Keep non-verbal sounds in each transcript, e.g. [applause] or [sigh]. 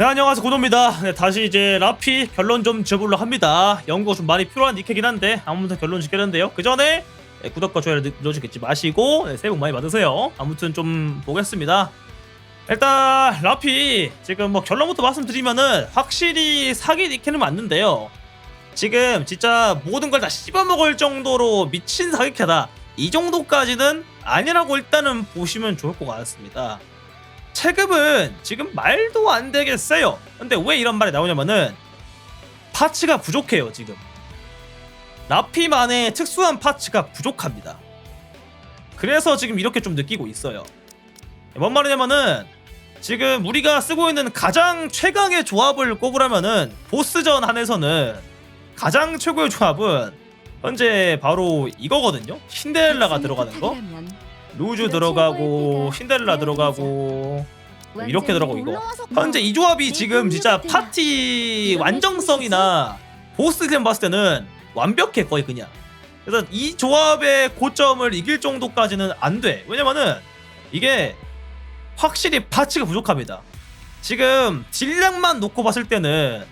네 안녕하세요. 고노입니다. 네, 다시 이제 라피 결론 좀 지어보려 합니다. 연구가 좀 많이 필요한 니케긴 한데 아무튼 결론 짓겠는데요. 그 전에 네, 구독과 좋아요 눌러주겠지 마시고 네, 새해 복 많이 받으세요. 아무튼 좀 보겠습니다. 일단 라피 지금 뭐 결론부터 말씀드리면은 확실히 사기 니케는 맞는데요. 지금 진짜 모든 걸 다 씹어먹을 정도로 미친 사기캐다. 이 정도까지는 아니라고 일단은 보시면 좋을 것 같습니다 체급은 지금 말도 안 되게 세요. 근데 왜 이런 말이 나오냐면은 파츠가 부족해요, 지금. 라피만의 특수한 파츠가 부족합니다. 그래서 지금 이렇게 좀 느끼고 있어요. 뭔 말이냐면은 지금 우리가 쓰고 있는 가장 최강의 조합을 꼽으라면은 보스전 한에서는 가장 최고의 조합은 현재 바로 이거거든요. 신데렐라가 들어가는 거. 루즈 들어가고 신데렐라 들어가고 이렇게 들어가고 이거. 현재 이 조합이 지금 진짜 파티 완정성이나 보스 템 봤을 때는 완벽해 거의 그냥. 그래서 이 조합의 고점을 이길 정도까지는 안 돼. 왜냐면은 이게 확실히 파츠가 부족합니다. 지금 질량만 놓고 봤을 때는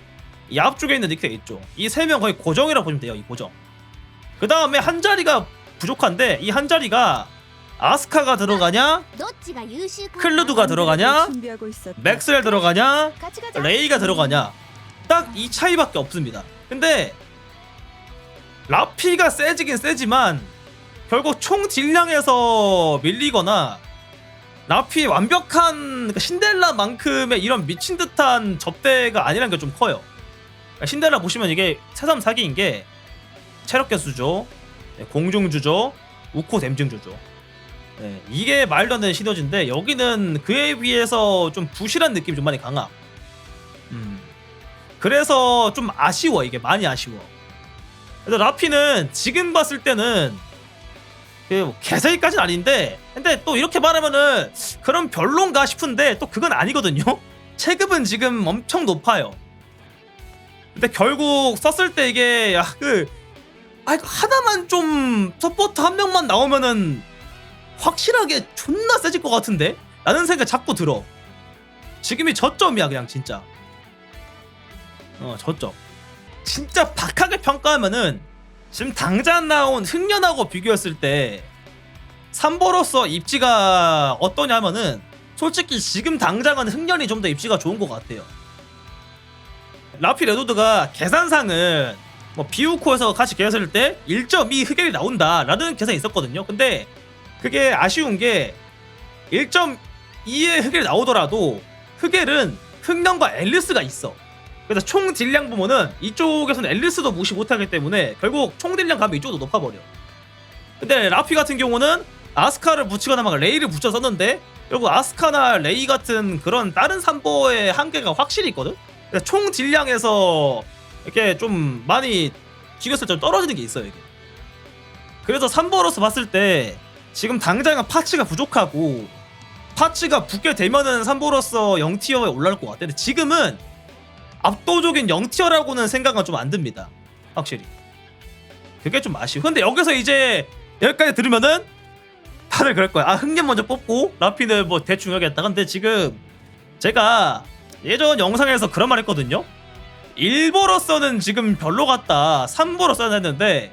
이 앞쪽에 있는 닉테가 있죠. 이 세 명 거의 고정이라고 보시면 돼요 이 고정. 그 다음에 한 자리가 부족한데 이 한 자리가 아스카가 들어가냐? 클루드가 들어가냐. 맥스웰 들어가냐. 레이가 들어가냐? 딱 이 차이밖에 없습니다. 근데 라피가 세지긴 세지만 결국 총 딜량에서 밀리거나 라피의 완벽한 그러니까 신델라만큼의 이런 미친 듯한 접대가 아니라는 게좀 커요. 그러니까 신델라 보시면 이게 새삼 사기인 게 체력 개수죠. 네, 공중주죠. 우코 댐증주죠 네, 이게 말도 안 되는 시너지인데 여기는 그에 비해서 좀 부실한 느낌이 좀 많이 강함 음. 그래서 좀 아쉬워 이게 많이 아쉬워. 그래서 라피는 지금 봤을 때는 그 개사기까지는 아닌데 근데 또 이렇게 말하면은 그럼 별론가 싶은데 또 그건 아니거든요. [laughs] 체급은 지금 엄청 높아요. 근데 결국 썼을 때 이게 야그 아 하나만 좀 서포트 한 명만 나오면은 확실하게 존나 세질 것 같은데 라는 생각 자꾸 들어. 지금이 저점이야 그냥 진짜. 어 저점 진짜 박하게 평가하면은 지금 당장 나온 흑년하고 비교했을 때 삼보로서 입지가 어떠냐면은 솔직히 지금 당장은 흑년이 좀 더 입지가 좋은 것 같아요 라피 레도드가 계산상은 뭐 비우코에서 같이 계산했을 때 1.2 흑연이 나온다 라는 계산이 있었거든요 근데 그게 아쉬운 게 1.2의 흑연이 나오더라도 흑엘은 흑년과 앨리스가 있어 그래서 총 딜량 보면은 이쪽에서는 앨리스도 무시 못하기 때문에 결국 총 딜량 가면 이쪽도 높아버려. 근데 라피 같은 경우는 아스카를 붙이거나 막 레이를 붙여 썼는데 결국 아스카나 레이 같은 그런 다른 삼보의 한계가 확실히 있거든. 그래서 총 딜량에서 이렇게 좀 많이 비교했을 때 떨어지는 게 있어요 이게. 그래서 삼보로서 봤을 때 지금 당장은 파츠가 부족하고 파츠가 붙게 되면은 삼보로서 0티어에 올라올 것 같아. 근데 지금은 압도적인 0티어라고는 생각은 좀 안 듭니다. 확실히. 그게 좀 아쉬워. 근데 여기서 이제 여기까지 들으면은 다들 그럴 거야. 아, 흥년 먼저 뽑고 라피는 뭐 대충 하겠다. 근데 지금 제가 예전 영상에서 그런 말 했거든요. 1보로서는 지금 별로 같다. 3보로 써야 했는데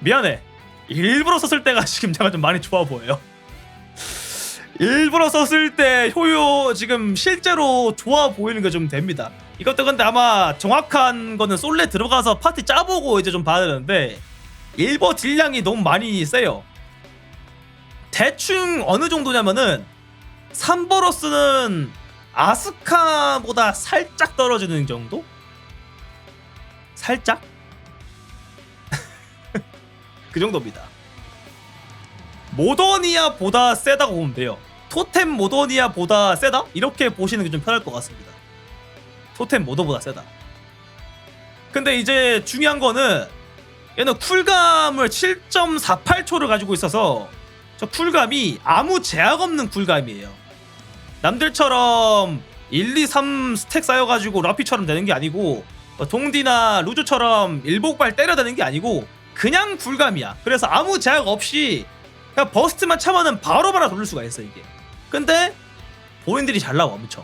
미안해. 일부러 썼을 때가 [laughs] 지금 제가 좀 많이 좋아 보여요. 일부러 썼을 때 효요 지금 실제로 좋아 보이는 게 좀 됩니다. 이것도 근데 아마 정확한 거는 솔레 들어가서 파티 짜보고 이제 좀 봐야 되는데 일버 딜량이 너무 많이 세요. 대충 어느 정도냐면은 3버러스는 아스카보다 살짝 떨어지는 정도? 살짝? 그 정도입니다. 모더니아보다 세다고 보면 돼요. 토템 모더니아보다 세다? 이렇게 보시는 게 좀 편할 것 같습니다. 토템 모더보다 세다. 근데 이제 중요한 거는 얘는 쿨감을 7.48초를 가지고 있어서 저 쿨감이 아무 제약 없는 쿨감이에요. 남들처럼 1, 2, 3 스택 쌓여가지고 라피처럼 되는 게 아니고 뭐 동디나 루즈처럼 일복발 때려대는 게 아니고 그냥 쿨감이야. 그래서 아무 제약 없이 그냥 버스트만 참아는 바로바로 돌릴 수가 있어 이게. 근데 본인들이 잘 나와 엄청.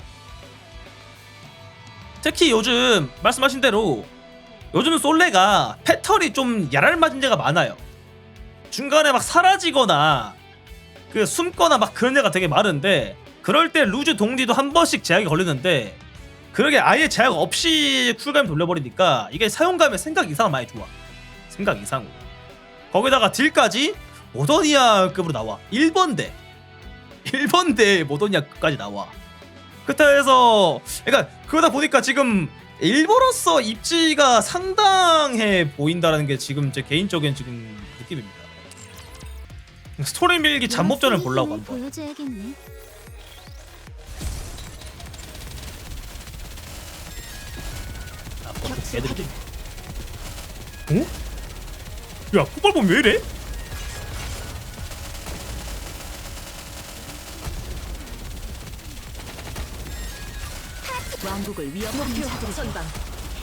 특히 요즘 말씀하신 대로 요즘 솔레가 패턴이 좀 야랄 맞은 데가 많아요. 중간에 막 사라지거나 그 숨거나 막 그런 데가 되게 많은데 그럴 때 루즈 동디도 한 번씩 제약이 걸리는데 그러게 아예 제약 없이 쿨감 돌려버리니까 이게 사용감의 생각 이상 많이 좋아. 생각 이상으로. 거기다가 딜까지 모더니아급으로 나와. 1번대. 1번대 모더니아급까지 나와. 그때에서 그러니까 그러다 보니까 지금 일본어서 입지가 상당해 보인다라는 게 지금 제 개인적인 지금 느낌입니다. 스토리 밀기 잠복전을 보려고 한번. 보여줘야겠네. 아, 뭐, 애들이. 어? 야, 폭발범 왜 이래? 왕국을 위협하는 자들이 선방.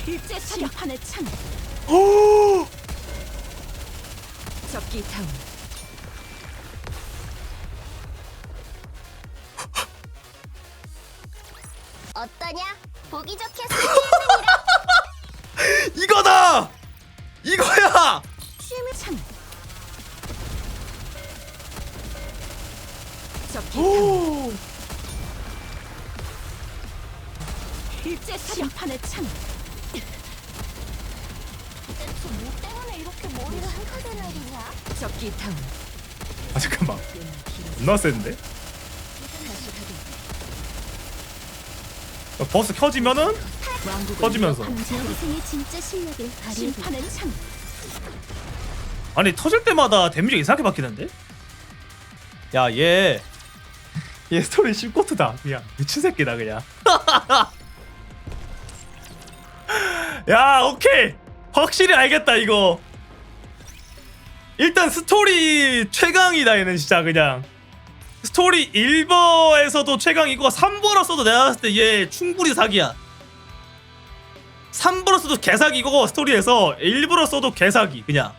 일제 심판의 창. 오! 적기 타운. 어떠냐? 보기 좋게 이 오! 일제 심판의 창. 대체 뭐 때문에 이렇게 머리를 한가대 날리냐? 적기 타운. 아 잠깐만. 존나 세는데? 버스 켜지면은 왕국을 진짜 실력을 발휘해 심판의 창. 아니 터질 때마다 데미지가 이상하게 바뀌는데? 야 얘. 얘 스토리 심코트다. 그냥 미친 새끼다 그냥. [laughs] 야 오케이! 확실히 알겠다 이거. 일단 스토리 최강이다 얘는 진짜 그냥. 스토리 1버에서도 최강이고 3버로 써도 내가 봤을 때 얘 충분히 사기야. 3버로 써도 개사기고 스토리에서 1버로 써도 개사기 그냥.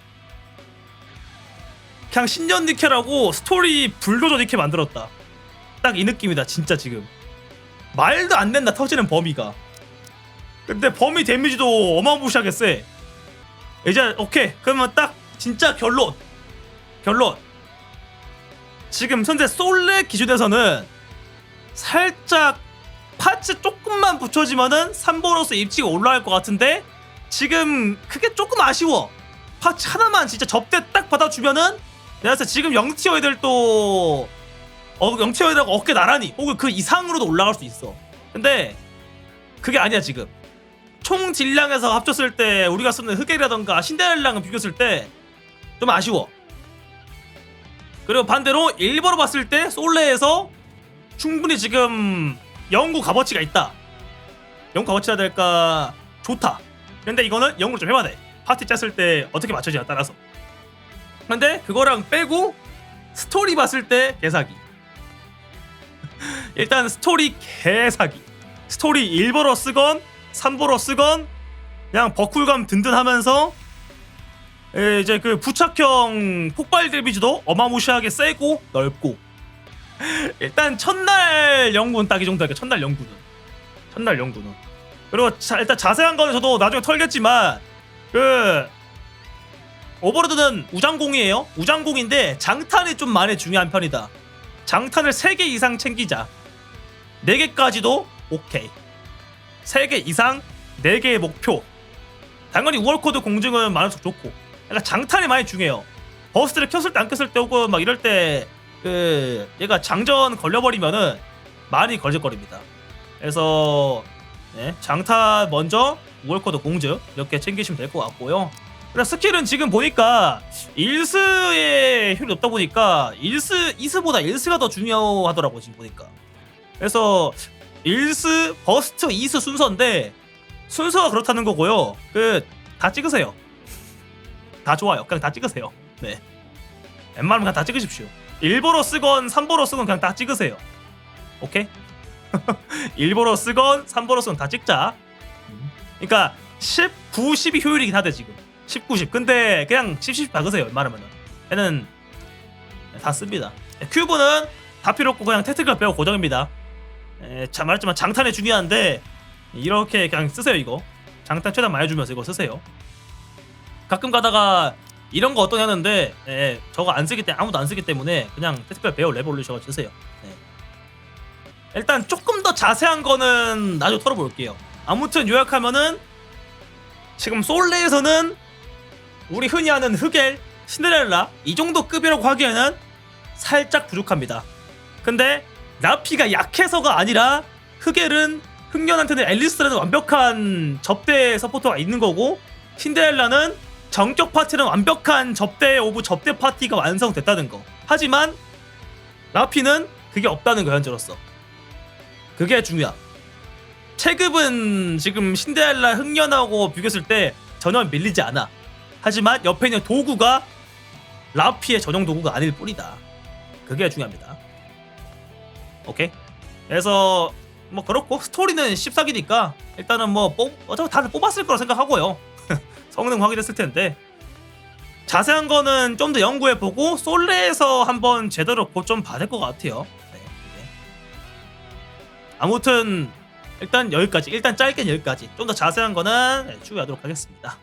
그냥 신년 니케라고 스토리 불도저 니케 만들었다. 딱 이 느낌이다 진짜 지금. 말도 안 된다 터지는 범위가. 근데 범위 데미지도 어마무시하게 세. 이제 오케이 그러면 딱 진짜 결론. 결론. 지금 현재 솔레 기준에서는 살짝 파츠 조금만 붙여지면은 3번으로서 입지가 올라갈 것 같은데 지금 그게 조금 아쉬워. 파츠 하나만 진짜 접대 딱 받아주면은 내가 지금 0티어 애들도 어, 0티어 애들하고 어깨 나란히 혹은 그 이상으로도 올라갈 수 있어. 근데 그게 아니야 지금. 총 딜량에서 합쳤을 때 우리가 쓰는 흑액이라던가 신데렐라랑 비교했을 때 좀 아쉬워. 그리고 반대로 일본으로 봤을 때 솔레에서 충분히 지금 영구 값어치가 있다. 영구 값어치라 될까 좋다. 근데 이거는 영구를 좀 해봐야 돼. 파티 짰을 때 어떻게 맞춰지냐 따라서. 근데 그거랑 빼고 스토리 봤을 때 개사기. [laughs] 일단 스토리 개사기. 스토리 1버로 쓰건 3버로 쓰건 그냥 버쿨감 든든하면서 에, 이제 그 부착형 폭발 데미지도 어마무시하게 세고 넓고 [laughs] 일단 첫날 영구는 딱이 정도 할게 첫날 영구는 첫날 영구는 그리고 자, 일단 자세한 거는 저도 나중에 털겠지만 그 오버로드는 우장공이에요. 우장공인데 장탄이 좀 많이 중요한 편이다. 장탄을 3개 이상 챙기자. 4개까지도 오케이. 3개 이상 4개의 목표. 당연히 우월코드 공증은 많을수록 좋고. 그러니까 장탄이 많이 중요해요. 버스트를 켰을 때 안 켰을 때 오고 막 이럴 때 그 얘가 장전 걸려버리면은 많이 걸릴거립니다. 그래서 네, 장탄 먼저 우월코드 공증 이렇게 챙기시면 될 것 같고요. 그래 스킬은 지금 보니까 일스의 효율이 높다 보니까 일스 이스보다 일스가 더 중요하더라고 지금 보니까. 그래서 일스 버스트 이스 순서인데 순서가 그렇다는 거고요. 그 다 찍으세요. 다 좋아요. 그냥 다 찍으세요. 네. 웬만하면 그냥 다 찍으십시오. 1보로 쓰건 3보로 쓰건 그냥 다 찍으세요. 오케이? [laughs] 1보로 쓰건 3보로 쓰건 다 찍자. 음. 그러니까 10, 9, 10이 효율이긴 하대 지금. 10, 9, 10. 근데 그냥 10, 10 박으세요. 웬만하면은. 얘는 다 씁니다. 네, 큐브는 다 필요 없고 그냥 택틱을 배워 고정입니다. 에, 자 말했지만 장탄이 중요한데 이렇게 그냥 쓰세요 이거 장탄 최대한 많이 주면서 이거 쓰세요 가끔 가다가 이런 거 어떠냐는데 예, 저거 안 쓰기 때문에 아무도 안 쓰기 때문에 그냥 테스펠 베어 레볼루션 쓰세요 네. 일단 조금 더 자세한 거는 나중에 털어볼게요 아무튼 요약하면은 지금 솔레에서는 우리 흔히 하는 흑엘, 신데렐라 이 정도 급이라고 하기에는 살짝 부족합니다. 근데 나피가 약해서가 아니라 흑엘은 흑년한테는 앨리스라는 완벽한 접대 서포터가 있는 거고 신데렐라는 정격 파티는 완벽한 접대 오브 접대 파티가 완성됐다는 거. 하지만 라피는 그게 없다는 거 현재로서. 그게 중요함. 체급은 지금 신데렐라 흑년하고 비교했을 때 전혀 밀리지 않아. 하지만 옆에 있는 도구가 라피의 전용 도구가 아닐 뿐이다. 그게 중요합니다. 오케이. 그래서 뭐 그렇고 스토리는 14기니까 일단은 뭐 뽑, 어차피 다들 뽑았을 거라 생각하고요. [laughs] 성능 확인했을 텐데 자세한 거는 좀 더 연구해 보고 솔레에서 한번 제대로 고점 받을 것 같아요. 네, 네. 아무튼 일단 여기까지 일단 짧게 여기까지 좀 더 자세한 거는 네, 추후하도록 하겠습니다.